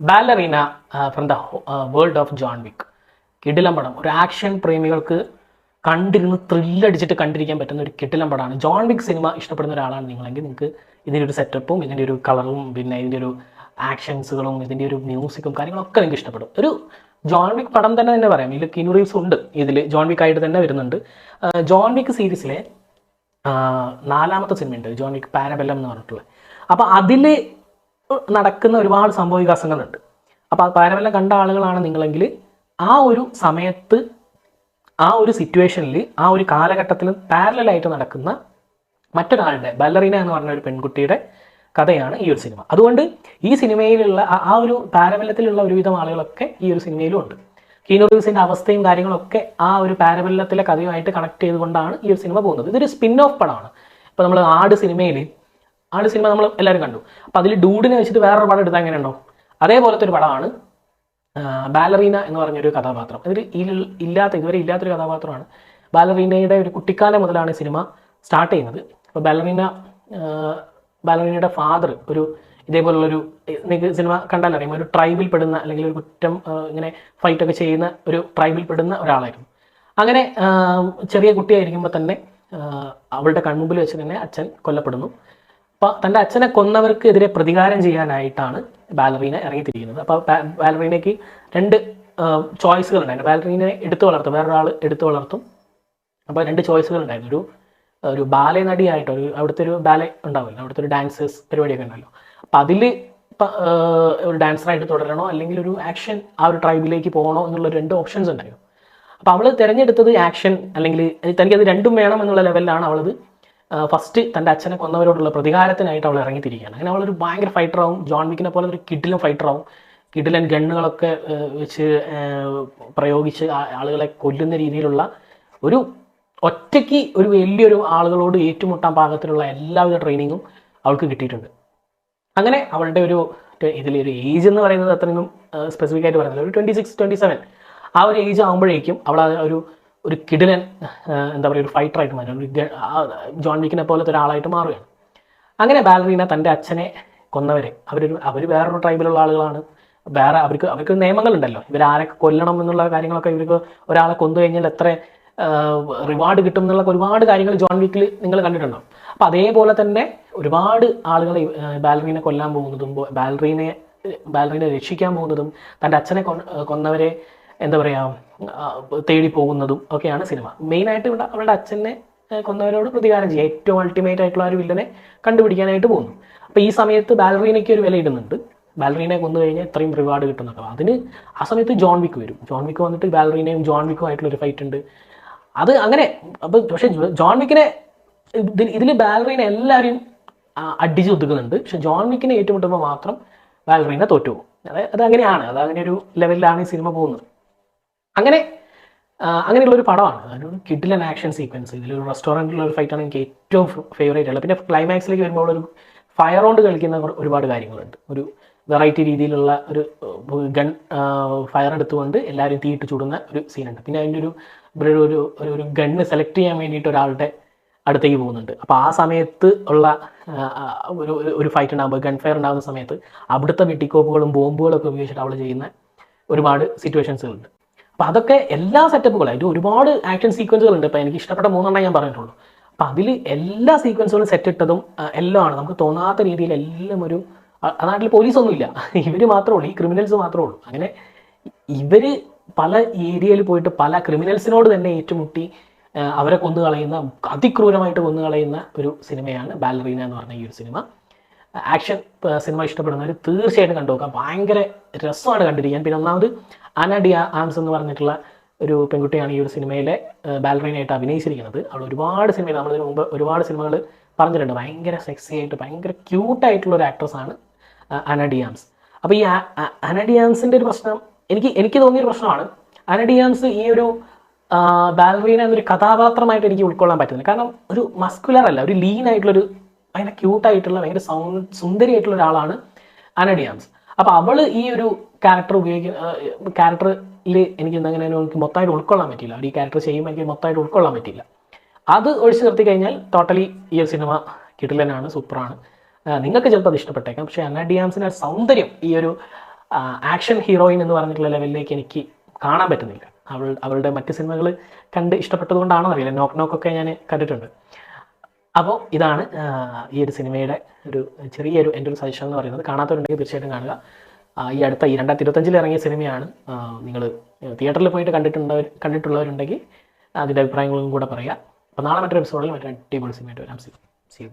Ballerina from the world of John Wick കിടിലം പടം. ഒരു ആക്ഷൻ പ്രേമികൾക്ക് കണ്ടിരുന്ന് ത്രില്ലടിച്ചിട്ട് കണ്ടിരിക്കാൻ പറ്റുന്ന ഒരു കിടിലം പടമാണ്. ജോൺ വിക്ക് സിനിമ ഇഷ്ടപ്പെടുന്ന ഒരാളാണ് നിങ്ങളെങ്കിൽ നിങ്ങൾക്ക് ഇതിന്റെ ഒരു സെറ്റപ്പും ഇതിന്റെ ഒരു കളറും പിന്നെ ഇതിന്റെ ഒരു ആക്ഷൻസുകളും ഇതിന്റെ ഒരു മ്യൂസിക്കും കാര്യങ്ങളൊക്കെ നിങ്ങൾക്ക് ഇഷ്ടപ്പെടും. ഒരു ജോൺ വിക്ക് പടം തന്നെ തന്നെ പറയാം. ഇതിൽ കിനു റീവ്സ് ഉണ്ട്. ഇതിൽ ജോൺ വിക്ക് ആയിട്ട് തന്നെ വരുന്നുണ്ട്. ജോൺ വിക്ക് സീരീസിലെ നാലാമത്തെ സിനിമയുണ്ട് ജോൺ വിക്ക് പാരബെല്ലം എന്ന് പറഞ്ഞിട്ടുള്ളത് അപ്പോൾ അതിൽ നടക്കുന്ന ഒരുപാട് സംഭവ വികാസങ്ങളുണ്ട്. അപ്പോൾ പാരമെല്ലാം കണ്ട ആളുകളാണ് നിങ്ങളെങ്കിൽ ആ ഒരു സമയത്ത് ആ ഒരു സിറ്റുവേഷനിൽ ആ ഒരു കാലഘട്ടത്തിൽ പാരലായിട്ട് നടക്കുന്ന മറ്റൊരാളുടെ ബല്ലറീന എന്ന് പറഞ്ഞ ഒരു പെൺകുട്ടിയുടെ കഥയാണ് ഈ ഒരു സിനിമ അതുകൊണ്ട് ഈ സിനിമയിലുള്ള ആ- ഒരു പാരബല്ലത്തിലുള്ള ഒരുവിധം ആളുകളൊക്കെ ഈ ഒരു സിനിമയിലും ഉണ്ട്. കീനോ അവസ്ഥയും കാര്യങ്ങളൊക്കെ ആ ഒരു പാരബല്ലത്തിലെ കഥയുമായിട്ട് കണക്ട് ചെയ്തുകൊണ്ടാണ് ഈ ഒരു സിനിമ പോകുന്നത്. ഇതൊരു സ്പിൻ ഓഫ് പടമാണ്. ഇപ്പോൾ നമ്മൾ ആട് സിനിമയിൽ ആട് സിനിമ നമ്മൾ എല്ലാവരും കണ്ടു. അപ്പം അതിൽ ഡൂഡിനെ വെച്ചിട്ട് വേറൊരു പടം എടുത്താൽ എങ്ങനെ ഉണ്ടോ അതേപോലത്തെ ഒരു പടമാണ് ബാലറീന എന്ന് പറഞ്ഞൊരു കഥാപാത്രം. അതിൽ ഇല്ലാത്ത ഇതുവരെ ഇല്ലാത്തൊരു കഥാപാത്രമാണ്. ബാലറീനയുടെ ഒരു കുട്ടിക്കാലം മുതലാണ് സിനിമ സ്റ്റാർട്ട് ചെയ്യുന്നത്. അപ്പോൾ ബാലറീന ബാലറീനയുടെ ഫാദർ ഒരു ഇതേപോലുള്ളൊരു നിങ്ങൾക്ക് സിനിമ കണ്ടാലറിയാം ഒരു ട്രൈബിൽ പെടുന്ന അല്ലെങ്കിൽ ഒരു കുറ്റം ഇങ്ങനെ ഫൈറ്റൊക്കെ ചെയ്യുന്ന ഒരു ട്രൈബിൽ പെടുന്ന ഒരാളായിരുന്നു. അങ്ങനെ ചെറിയ കുട്ടിയായിരിക്കുമ്പോൾ തന്നെ അവളുടെ കൺമുമ്പിൽ വെച്ച് തന്നെ അച്ഛൻ കൊല്ലപ്പെടുന്നു. തന്റെ അച്ഛനെ കൊന്നവർക്കെതിരെ പ്രതികാരം ചെയ്യാനായിട്ടാണ് ബാലറീന ഇറങ്ങിത്തിരിക്കുന്നത്. അപ്പോൾ ബാലറീനയ്ക്ക് രണ്ട് ചോയ്സുകൾ ഉണ്ടായിരുന്നു ബാലറീനെ എടുത്തു വളർത്തും. വേറൊരാൾ എടുത്തു വളർത്തും. അപ്പോൾ രണ്ട് ചോയ്സുകൾ ഉണ്ടായിരുന്നു ഒരു ഒരു ബാലെ നടിയായിട്ട് ഒരു അവിടുത്തെ ഒരു ബാലെ ഉണ്ടാവില്ല അവിടുത്തെ ഒരു ഡാൻസേഴ്സ് പരിപാടിയൊക്കെ ഉണ്ടല്ലോ. അപ്പം അതിൽ ഒരു ഡാൻസറായിട്ട് തുടരണോ അല്ലെങ്കിൽ ഒരു ആക്ഷൻ ആ ഒരു ട്രൈബിലേക്ക് പോകണോ എന്നുള്ള രണ്ട് ഓപ്ഷൻസ് ഉണ്ടായിരുന്നു. അപ്പോൾ അവൾ തിരഞ്ഞെടുത്തത് ആക്ഷൻ അല്ലെങ്കിൽ തനിക്കത് രണ്ടും വേണം എന്നുള്ള ലെവലിലാണ് അവളത് ഫസ്റ്റ് തന്റെ അച്ഛനെ കൊന്നവരോടുള്ള പ്രതികാരത്തിനായിട്ട് അവൾ ഇറങ്ങിത്തിരിക്കുകയാണ്. അങ്ങനെ അവളൊരു ഭയങ്കര ഫൈറ്ററാവും ജോൺ വിക്കിനെ പോലെ ഒരു കിഡിലും ഫൈറ്ററാവും കിഡിലൻ ഗണ്ണുകളൊക്കെ വെച്ച് പ്രയോഗിച്ച് ആളുകളെ കൊല്ലുന്ന രീതിയിലുള്ള ഒരു ഒറ്റയ്ക്ക് ഒരു വലിയൊരു ആളുകളോട് ഏറ്റുമുട്ടാൻ പാകത്തിലുള്ള എല്ലാവിധ ട്രെയിനിങ്ങും അവൾക്ക് കിട്ടിയിട്ടുണ്ട്. അങ്ങനെ അവളുടെ ഒരു ഇതിലൊരു ഏജ് എന്ന് പറയുന്നത് അത്രയും സ്പെസിഫിക് ആയിട്ട് പറയുന്നില്ല. ഒരു ട്വന്റി സിക്സ് ട്വന്റി സെവൻ ആ ഒരു ഏജ് ആകുമ്പോഴേക്കും അവൾ ഒരു ഒരു കിടിലൻ എന്താ പറയുക ഒരു ഫൈറ്ററായിട്ട് മാറും ഒരു ജോൺ വിക്കിനെ പോലത്തെ ഒരാളായിട്ട് മാറുകയാണ്. അങ്ങനെ ബാലറീന തന്റെ അച്ഛനെ കൊന്നവരെ. അവരൊരു അവർ വേറൊരു ട്രൈബിലുള്ള ആളുകളാണ്. വേറെ അവർക്ക് അവർക്ക് നിയമങ്ങളുണ്ടല്ലോ. ഇവരാരൊക്കെ കൊല്ലണം എന്നുള്ള കാര്യങ്ങളൊക്കെ ഇവർക്ക് ഒരാളെ കൊന്നു കഴിഞ്ഞാൽ എത്ര റിവാർഡ് കിട്ടും എന്നുള്ള ഒരുപാട് കാര്യങ്ങൾ ജോൺ വീക്കിൽ നിങ്ങൾ കണ്ടിട്ടുണ്ടോ അപ്പം അതേപോലെ തന്നെ ഒരുപാട് ആളുകൾ ബാലറീനെ കൊല്ലാൻ പോകുന്നതും ബാലറീനെ ബാലറീനെ രക്ഷിക്കാൻ പോകുന്നതും തന്റെ അച്ഛനെ കൊന്ന- കൊന്നവരെ എന്താ പറയുക തേടി പോകുന്നതും ഒക്കെയാണ് സിനിമ. മെയിനായിട്ട് ഇവിടെ അവളുടെ അച്ഛനെ കൊന്നവരോട് പ്രതികാരം ചെയ്യുക. ഏറ്റവും അൾട്ടിമേറ്റ് ആയിട്ടുള്ള ഒരു വില്ലനെ കണ്ടുപിടിക്കാനായിട്ട് പോകുന്നു. അപ്പോൾ ഈ സമയത്ത് ബാലറീനയ്ക്ക് ഒരു വില ഇടുന്നുണ്ട്. ബാലറീനെ കൊന്നു കഴിഞ്ഞാൽ ഇത്രയും റിവാർഡ് കിട്ടുന്നുണ്ട്. അതിന് ആ സമയത്ത് ജോൺ വിക്ക് വരും. ജോൺ വിക്ക് വന്നിട്ട് ബാലറീനയും ജോൺ വിക്കും ആയിട്ടുള്ള ഒരു ഫൈറ്റ് ഉണ്ട്. അത് അങ്ങനെ അപ്പോൾ പക്ഷേ ജോൺ വിക്കിനെ ഇതിൽ ഇതിൽ ബാലറീന എല്ലാവരെയും അടിച്ച് ഒതുക്കുന്നുണ്ട്. പക്ഷെ ജോൺ വിക്കിനെ ഏറ്റുമുട്ടുമ്പോൾ മാത്രം ബാലറീന തോറ്റു പോകും അത് അതങ്ങനെയാണ്. അങ്ങനെയാണ് അത് അങ്ങനെ ഒരു ലെവലിലാണ് ഈ സിനിമ പോകുന്നത്. അങ്ങനെ അങ്ങനെയുള്ള ഒരു പടമാണ്. അതൊരു കിഡിലൻ ആക്ഷൻ സീക്വൻസ് ഇതിലൊരു റെസ്റ്റോറന്റിലുള്ള ഒരു ഫൈറ്റാണ് എനിക്ക് ഏറ്റവും ഫേവറേറ്റ് ഉള്ളത് പിന്നെ ക്ലൈമാക്സിലേക്ക് വരുമ്പോൾ ഒരു ഫയർ റൗണ്ട് കളിക്കുന്ന ഒരുപാട് കാര്യങ്ങളുണ്ട്. ഒരു വെറൈറ്റി രീതിയിലുള്ള ഒരു ഗൺ ഫയർ എടുത്തുകൊണ്ട് എല്ലാവരും തീയിട്ട് ചൂടുന്ന ഒരു സീനുണ്ട് പിന്നെ അതിന്റെ ഒരു ഇവിടെ ഒരു ഒരു ഗണ്ണ് സെലക്ട് ചെയ്യാൻ വേണ്ടിയിട്ട് ഒരാളുടെ അടുത്തേക്ക് പോകുന്നുണ്ട്. അപ്പോൾ ആ സമയത്ത് ഉള്ള ഒരു ഒരു- ഫൈറ്റ് ഉണ്ടാകുമ്പോൾ ഗൺ ഫയർ ഉണ്ടാകുന്ന സമയത്ത് അവിടുത്തെ വെട്ടിക്കോപ്പുകളും ബോംബുകളൊക്കെ ഉപയോഗിച്ചിട്ട് അവൾ ചെയ്യുന്ന ഒരുപാട് സിറ്റുവേഷൻസുകളുണ്ട് അപ്പോൾ അതൊക്കെ എല്ലാ സെറ്റപ്പുകളും അതിൽ ഒരുപാട് ആക്ഷൻ സീക്വൻസുകൾ ഉണ്ട് ഇപ്പോൾ എനിക്ക് ഇഷ്ടപ്പെട്ട മൂന്നെണ്ണം ഞാൻ പറഞ്ഞിട്ടുള്ളൂ. അപ്പോൾ അതിൽ എല്ലാ സീക്വൻസുകളും സെറ്റ് ഇട്ടതും ആ, എല്ലാം ആണ്. നമുക്ക് തോന്നാത്ത രീതിയിൽ എല്ലാം ഒരു നാട്ടിൽ പോലീസൊന്നുമില്ല ഇവർ മാത്രമേ ഉള്ളൂ. ഈ ക്രിമിനൽസ് മാത്രമേ ഉള്ളൂ. അങ്ങനെ ഇവർ പല ഏരിയയിൽ പോയിട്ട് പല ക്രിമിനൽസിനോട് തന്നെ ഏറ്റുമുട്ടി അവരെ കൊന്നു കളയുന്ന അതിക്രൂരമായിട്ട് കൊന്നു കളയുന്ന ഒരു സിനിമയാണ് ബാലറീന എന്ന് പറഞ്ഞ ഈ ഒരു സിനിമ. ആക്ഷൻ സിനിമ ഇഷ്ടപ്പെടുന്നവർ തീർച്ചയായിട്ടും കണ്ടു നോക്കാം. ഭയങ്കര രസമാണ് കണ്ടിരിക്കാൻ. പിന്നെ ഒന്നാമത് അനഡിയ ആംസ് എന്ന് പറഞ്ഞിട്ടുള്ള ഒരു പെൺകുട്ടിയാണ് ഈ ഒരു സിനിമയിലെ ബാലറീനായിട്ട് അഭിനയിച്ചിരിക്കുന്നത്. അവൾ ഒരുപാട് സിനിമയിൽ നമ്മളിതിന് മുമ്പ് ഒരുപാട് സിനിമകൾ പറഞ്ഞിട്ടുണ്ട്. ഭയങ്കര സെക്സി ആയിട്ട് ഭയങ്കര ക്യൂട്ടായിട്ടുള്ള ഒരു ആക്ട്രസ് ആണ് അനഡിയാംസ് അപ്പോൾ ഈ അനഡിയാംസിന്റെ ഒരു പ്രശ്നം എനിക്ക് എനിക്ക് തോന്നിയൊരു പ്രശ്നമാണ്. അനഡിയാംസ് ഈ ഒരു ബാലറീന എന്നൊരു കഥാപാത്രമായിട്ട് എനിക്ക് ഉൾക്കൊള്ളാൻ പറ്റുന്നില്ല. കാരണം ഒരു മസ്കുലർ അല്ല ഒരു ലീൻ ആയിട്ടുള്ളൊരു ഭയങ്കര ക്യൂട്ടായിട്ടുള്ള ഭയങ്കര സുന്ദരിയായിട്ടുള്ള ഒരാളാണ് അനഡിയാംസ് അപ്പോൾ അവൾ ഈ ഒരു ക്യാരക്ടർ ഉപയോഗിക്കുന്ന ക്യാരക്ടറിൽ എനിക്ക് അങ്ങനെ എനിക്ക് മൊത്തമായിട്ട് ഉൾക്കൊള്ളാൻ പറ്റില്ല അവർ ഈ ക്യാരക്ടർ ചെയ്യുമ്പോൾ എനിക്ക് മൊത്തമായിട്ട് ഉൾക്കൊള്ളാൻ പറ്റില്ല അത് ഒഴിച്ചു നിർത്തി കഴിഞ്ഞാൽ ടോട്ടലി ഈ ഒരു സിനിമ കിടിലനാണ് സൂപ്പറാണ് നിങ്ങൾക്ക് ചിലപ്പോൾ അത് ഇഷ്ടപ്പെട്ടേക്കാം. പക്ഷേ അന്ന ഡിയാംസിന്റെ സൗന്ദര്യം ഈ ഒരു ആക്ഷൻ ഹീറോയിൻ എന്ന് പറഞ്ഞിട്ടുള്ള ലെവലിലേക്ക് എനിക്ക് കാണാൻ പറ്റുന്നില്ല. അവൾ അവളുടെ മറ്റ് സിനിമകൾ കണ്ട് ഇഷ്ടപ്പെട്ടതുകൊണ്ടാണോ അറിയില്ല. നോക്ക് നോക്കൊക്കെ ഞാൻ കണ്ടിട്ടുണ്ട്. അപ്പോൾ ഇതാണ് ഈ ഒരു സിനിമയുടെ ഒരു ചെറിയൊരു എന്റെ ഒരു സജഷൻ എന്ന് പറയുന്നത്. കാണാത്തവരുണ്ടെങ്കിൽ തീർച്ചയായിട്ടും കാണുക. ഈ അടുത്ത ഈ രണ്ടായിരത്തി ഇരുപത്തഞ്ചിൽ ഇറങ്ങിയ സിനിമയാണ്. നിങ്ങൾ തിയേറ്ററിൽ പോയിട്ട് കണ്ടിട്ടുണ്ടവർ കണ്ടിട്ടുള്ളവരുണ്ടെങ്കിൽ അതിന്റെ അഭിപ്രായങ്ങളും കൂടെ പറയുക അപ്പോൾ നാളെ മറ്റൊരു എപ്പിസോഡിൽ മറ്റൊരു അടിപൊളി സിനിമയായിട്ട് വരാം. C C